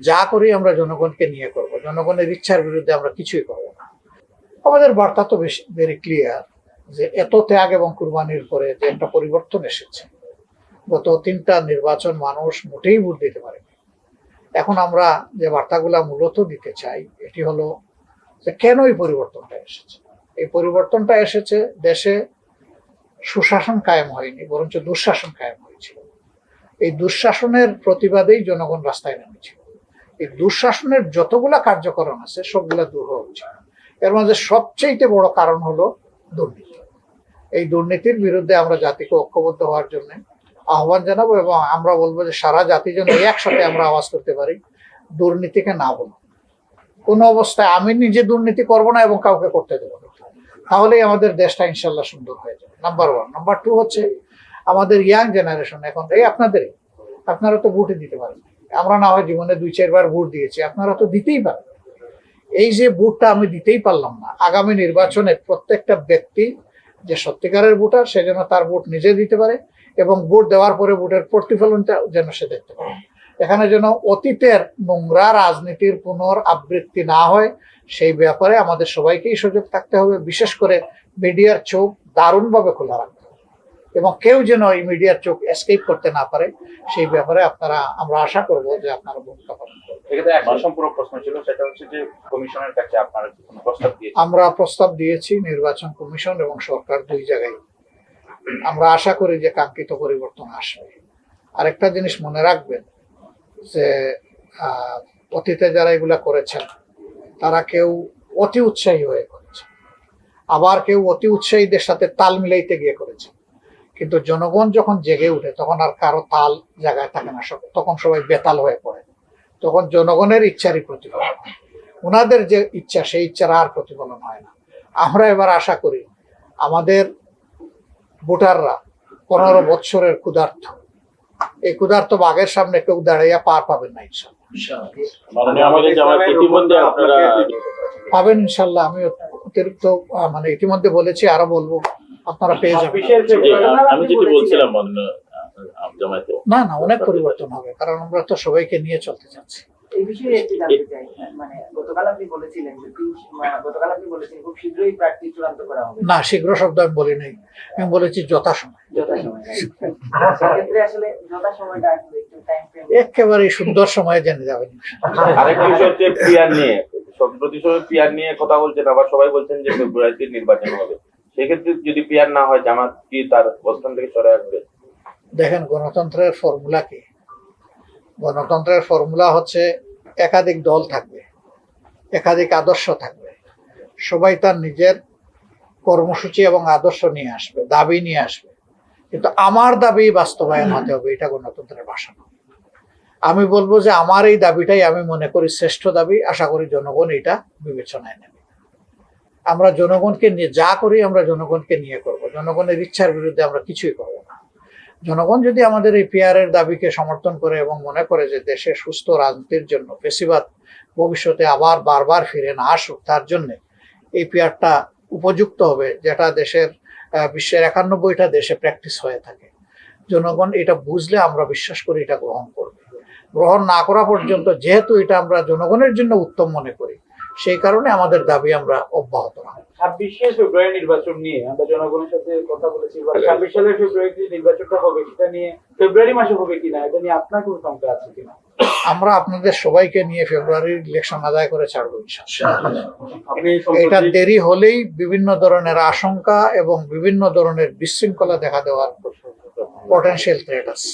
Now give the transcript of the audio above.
যা করি আমরা জনগণকে নিয়ে করব। জনগণের ইচ্ছার বিরুদ্ধে আমরা কিছুই করব না। আমাদের বার্তা তো বেশি ভেরি ক্লিয়ার যে এত ত্যাগ এবং কুরবানির পরে যে একটা পরিবর্তন এসেছে। গত তিনটা নির্বাচন মানুষ মোটেই ভোট দিতে পারেনি। এখন আমরা যে বার্তাগুলা মূলত দিতে চাই, এটি হলো যে কেন এই পরিবর্তনটা এসেছে? এই পরিবর্তনটা এসেছে দেশে সুশাসন কায়েম হয়নি, বরঞ্চ দুঃশাসন কায়েম হয়েছিল। এই দুঃশাসনের প্রতিবাদেই জনগণ রাস্তায় নেমেছিল। এই দুঃশাসনের যতগুলা কার্যকরণ আছে, সবগুলা দূর হওয়া উচিত। এর মাঝে সবচেয়ে বড় কারণ হলো দুর্নীতি। এই দুর্নীতির বিরুদ্ধে আমরা জাতিকে ঐক্যবদ্ধ হওয়ার জন্য আহ্বান জানাব এবং আমরা বলব যে সারা জাতির জন্য একসাথে আমরা আওয়াজ করতে পারি, দুর্নীতিকে না বলব কোনো অবস্থায় আমি নিজে দুর্নীতি করব না এবং কাউকে করতে দেবো না। তাহলেই আমাদের দেশটা ইনশাল্লাহ সুন্দর হয়ে যাবে। নাম্বার ওয়ান নাম্বার টু হচ্ছে আমাদের ইয়াং জেনারেশন এখন এই আপনাদেরই। আপনারা তো ভোটই দিতে পারেন আমরা না হয় জীবনে দুই, চারবার ভোট দিয়েছি। আপনারা তো দিতেই পারেন এই যে ভোটটা আমি দিতেই পারলাম না, আগামী নির্বাচনে প্রত্যেকটা ব্যক্তি যে সত্যিকারের ভোটার, সে যেন তার ভোট নিজে দিতে পারে এবং ভোট দেওয়ার পরে ভোটের প্রতিফলনটা যেন সে দেখতে পারে। এখানে যেন অতীতের নোংরা রাজনীতির পুনর আবৃত্তি না হয়, সেই ব্যাপারে আমাদের সবাইকেই সুযোগ থাকতে হবে। বিশেষ করে মিডিয়ার চোখ দারুণভাবে খোলা রাখতে এবং কেউ যেন এই মিডিয়ার চোখ এসকেপ করতে না পারে সেই ব্যাপারে আপনারা আমরা আশা করব যে আপনারা ভূমিকা পালন আমরা প্রস্তাব দিয়েছি নির্বাচন কমিশন এবং সরকার দুই জায়গায়। আমরা আশা করি যে কাঙ্ক্ষিত পরিবর্তন আসবে। আরেকটা জিনিস মনে রাখবেন যে আহ, অতীতে যারা এগুলা করেছেন তারা কেউ অতি উৎসাহী হয়ে করেছে। আবার কেউ অতি উৎসাহীদের সাথে তাল মিলাইতে গিয়ে করেছে। কিন্তু জনগণ যখন জেগে উঠে তখন আর কারও তাল জায়গায় থাকে না সব তখন সবাই বেতাল হয়ে পড়ে। তখন জনগণের ইচ্ছারই প্রতিফলন। হয়। ওনাদের যে ইচ্ছা সেই ইচ্ছার আর প্রতিফলন হয় না। আমরা এবার আশা করি আমাদের ভোটাররা পনেরো বৎসরের ক্ষুধার্থ এই ক্ষুধার্ত বাঘের সামনে কেউ দাঁড়াইয়া পার পাবেন না ইনশাল্লাহ। পাবেন ইনশাল্লাহ। আমি অতিরিক্ত মানে ইতিমধ্যে বলেছি আরও বলব। আপনারা পেয়ে যাবেন। আমি যেটি বলছিলাম না না অনেক পরিবর্তন হবে কারণ আমরা তো সবাইকে নিয়ে চলতে চাচ্ছি। এই বিষয়ে একটু জানতে চাই মানে গতকাল আপনি বলেছিলেন যে গতকাল আপনি বলেছেন খুব শীঘ্রই প্রার্থী চূড়ান্ত করা হবে। না শীঘ্র শব্দ আমি বলি নাই আমি বলেছি যথাসময়। ফ্রেম একেবারে সুন্দর সময়ে জেনে যাবেন। আরেকটি বিষয় হচ্ছে পিয়ার নিয়ে প্রতি সময় পিয়ার নিয়ে কথা বলছেন আবার সবাই বলছেন যে ফেব্রুয়ারিতে নির্বাচন হবে। সেক্ষেত্রে যদি পিয়ার না হয়, জামাত কি তার অবস্থান থেকে সরে আসবে? দেখেন, গণতন্ত্রের ফর্মুলা কি? গণতন্ত্রের ফর্মুলা হচ্ছে একাধিক দল থাকবে, একাধিক আদর্শ থাকবে। সবাই তার নিজের কর্মসূচি এবং আদর্শ নিয়ে আসবে, দাবি নিয়ে আসবে। কিন্তু আমার দাবি বাস্তবায়ন হতে হবে, এটা গণতন্ত্রের ভাষা। আমি বলব যে আমার এই দাবিটাই আমি মনে করি শ্রেষ্ঠ দাবি, আশা করি জনগণ এটা বিবেচনায় নেবে। আমরা জনগণকে নিয়ে যা করি, আমরা জনগণকে নিয়ে করব। জনগণের ইচ্ছার বিরুদ্ধে আমরা কিছুই করব না। জনগণ যদি আমাদের এই পিয়ারের দাবিকে সমর্থন করে এবং মনে করে যে দেশে সুস্থ রাজনীতির জন্য বেশিরভাগ ভবিষ্যতে আবার বারবার ফিরে না আসুক, তার জন্য এই পিয়ারটা উপযুক্ত হবে যেটা দেশের বিশ্বের একানব্বইটা দেশে প্র্যাকটিস হয়ে থাকে। জনগণ এটা বুঝলে আমরা বিশ্বাস করি এটা গ্রহণ করবে। গ্রহণ না করা পর্যন্ত যেহেতু এটা আমরা জনগণের জন্য উত্তম মনে করি সেই কারণে আমাদের দাবি আমরা অব্যাহত রাখব। ছাব্বিশে ফেব্রুয়ারি নির্বাচন নিয়ে আমরা জনগণের সাথে কথা বলেছি ছাব্বিশ সালের ফেব্রুয়ারি নির্বাচনটা হবে সেটা নিয়ে ফেব্রুয়ারি মাসে হবে কিনা এটা নিয়ে আপনার কোনো শঙ্কা আছে কিনা? আমরা আপনাদের সবাইকে নিয়ে ফেব্রুয়ারির ইলেকশন আদায় করে ছাড়বো ইনশাআল্লাহ। এটা দেরি হলেই বিভিন্ন ধরনের আশঙ্কা এবং বিভিন্ন ধরনের বিশৃঙ্খলা দেখা দেওয়ার পটেনশিয়াল থ্রেট আছে।